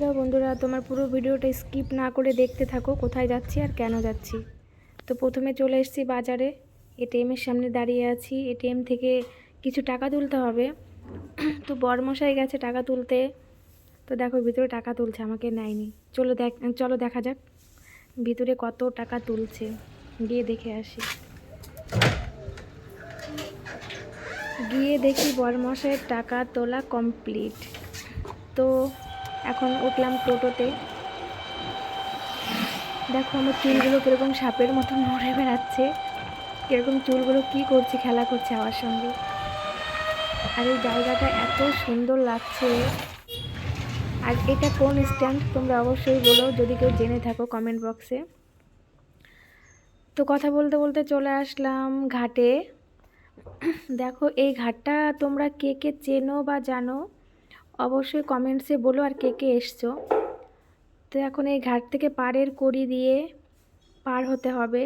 Hello বন্ধুরা, তোমার পুরো ভিডিওটা স্কিপ না করে দেখতে থাকো, কোথায় যাচ্ছি আর কেন যাচ্ছি। তো প্রথমে চলে এসেছি বাজারে এটিএমের সামনে দাঁড়িয়ে আছি। এটিএম থেকে কিছু টাকা তুলতে হবে। তো বরমশাই গেছে টাকা তুলতে। তো দেখো, ভিতরে টাকা তুলছে, আমাকে নেয়নি। চলো দেখ, চলো দেখা যাক, ভিতরে কত টাকা তুলছে। গিয়ে দেখে আসি। গিয়ে দেখি বরমশাইয়ের টাকা তোলা কমপ্লিট তো এখন উঠলাম টোটোতে। দেখো আমার চুলগুলো কীরকম সাপের মতো নড়ে বেড়াচ্ছে। কীরকম চুলগুলো কী করছে, খেলা করছে আমার সঙ্গে। আর এই জায়গাটা এত সুন্দর লাগছে। আর এটা কোন স্ট্যান্ড তোমরা অবশ্যই বলো, যদি কেউ জেনে থাকো কমেন্ট বক্সে তো কথা বলতে বলতে চলে আসলাম ঘাটে। দেখো এই ঘাটটা তোমরা কে কে চেনো বা জানো অবশ্যই কমেন্টসে বলো আর কে কে এসছো। তো এখন এই ঘাট থেকে পাড়ের কড়ি দিয়ে পার হতে হবে।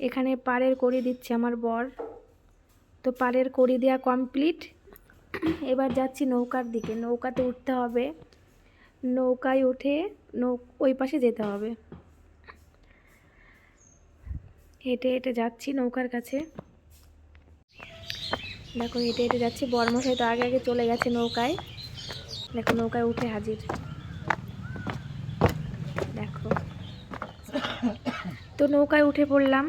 এখানে পাড়ের কড়ি দিচ্ছে আমার বর। তো পাড়ের কড়ি দেওয়া কমপ্লিট। এবার যাচ্ছি নৌকার দিকে। নৌকাতে উঠতে হবে। নৌকায় উঠে নৌ ওই পাশে যেতে হবে। হেঁটে হেঁটে যাচ্ছি নৌকার কাছে। দেখো হেঁটে হেঁটে যাচ্ছি। বর্মশাই তো আগে আগে চলে গেছে নৌকায়। দেখো, নৌকায় উঠে হাজির। দেখো। তো নৌকায় উঠে পড়লাম।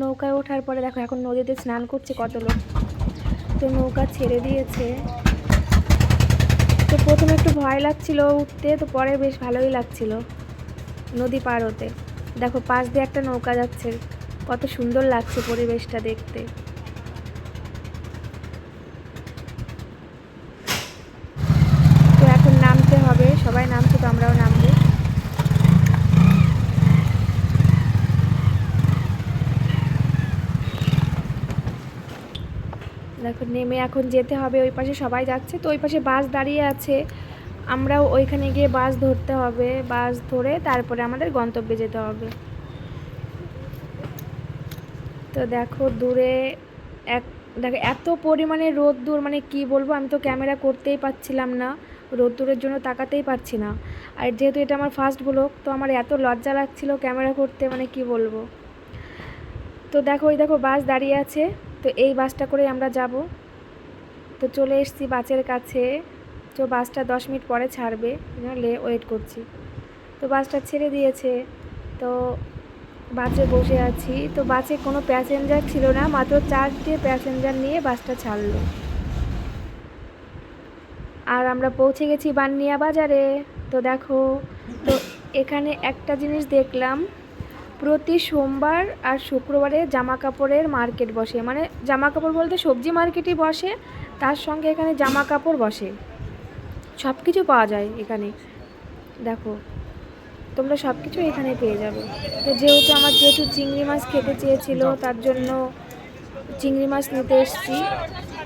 নৌকায় ওঠার পরে দেখো, এখন নদীতে স্নান করছে কত লোক। তো নৌকা ছেড়ে দিয়েছে। তো প্রথমে একটু ভয় লাগছিল উঠতে, তো পরে বেশ ভালোই লাগছিল নদী পার হতে। দেখো, পাশ দিয়ে একটা নৌকা যাচ্ছে। কত সুন্দর লাগছে পরিবেশটা দেখতে তো এখন নামতে হবে সবাই নামছে তো আমরাও নামবো দেখো নেমে এখন যেতে হবে, ওই পাশে সবাই যাচ্ছে। তো ওই পাশে বাস দাঁড়িয়ে আছে। আমরাও ওইখানে গিয়ে বাস ধরতে হবে, বাস ধরে তারপরে আমাদের গন্তব্যে যেতে হবে। তো দেখো দূরে এক, দেখো এত পরিমাণে রোদ্দুর মানে কি বলব, আমি তো ক্যামেরা করতেই পারছিলাম না। রোদ্দুরের জন্য তাকাতেই পারছি না। আর যেহেতু এটা আমার ফার্স্ট ব্লগ তো আমার এত লজ্জা লাগছিল ক্যামেরা করতে মানে কি বলব। তো দেখো, ওই দেখো বাস দাঁড়িয়ে আছে। তো এই বাসটা করে আমরা যাব। তো চলে এসেছি বাসের কাছে। তো বাসটা দশ মিনিট পরে ছাড়বে লে ওয়েট করছি। তো বাসটা ছেড়ে দিয়েছে। তো বাসে বসে আছি। তো বাসে কোনো প্যাসেঞ্জার ছিল না, মাত্র চারটে প্যাসেঞ্জার নিয়ে বাসটা ছাড়লো। আর আমরা পৌঁছে গেছি বান্নিয়া বাজারে। তো দেখো, তো এখানে একটা জিনিস দেখলাম। প্রতি সোমবার আর শুক্রবারে জামা কাপড়ের মার্কেট বসে। মানে জামা কাপড় বলতে সবজি মার্কেটই বসে তার সঙ্গে এখানে জামা কাপড় বসে। সব কিছু পাওয়া যায় এখানে। দেখো তোমরা সব কিছু এখানে পেয়ে যাবে। তো যেহেতু আমার যেহেতু চিংড়ি মাছ খেতে চেয়েছিল তার জন্য চিংড়ি মাছ নিতে এসেছি।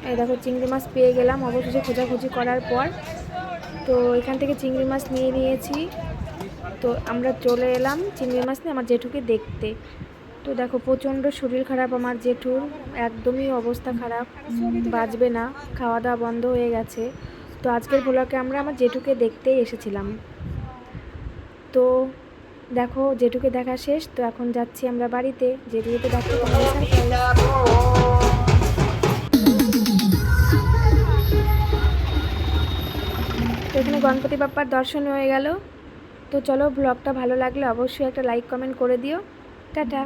এই দেখো চিংড়ি মাছ পেয়ে গেলাম অবশেষে খোঁজাখুঁজি করার পর। তো এখান থেকে চিংড়ি মাছ নিয়ে নিয়েছি। তো আমরা চলে এলাম চিংড়ি মাছ নিয়ে আমার জেঠুকে দেখতে। তো দেখো, প্রচণ্ড শরীর খারাপ আমার জেঠুর, একদমই অবস্থা খারাপ, বাঁচবে না খাওয়া দাওয়া বন্ধ হয়ে গেছে। তো আজকের ভোলাকে আমরা আমার জেঠুকে দেখতেই এসেছিলাম। তো দেখো, জেঠুকে দেখা শেষ, তো এখন যাচ্ছি আমরা বাড়িতে। জেঠুকে তো এখানে গণপতি বাপ্পার দর্শন হয়ে গেল। তো চলো ব্লগটা ভালো লাগলে অবশ্যই একটা লাইক কমেন্ট করে দিও। টাটা।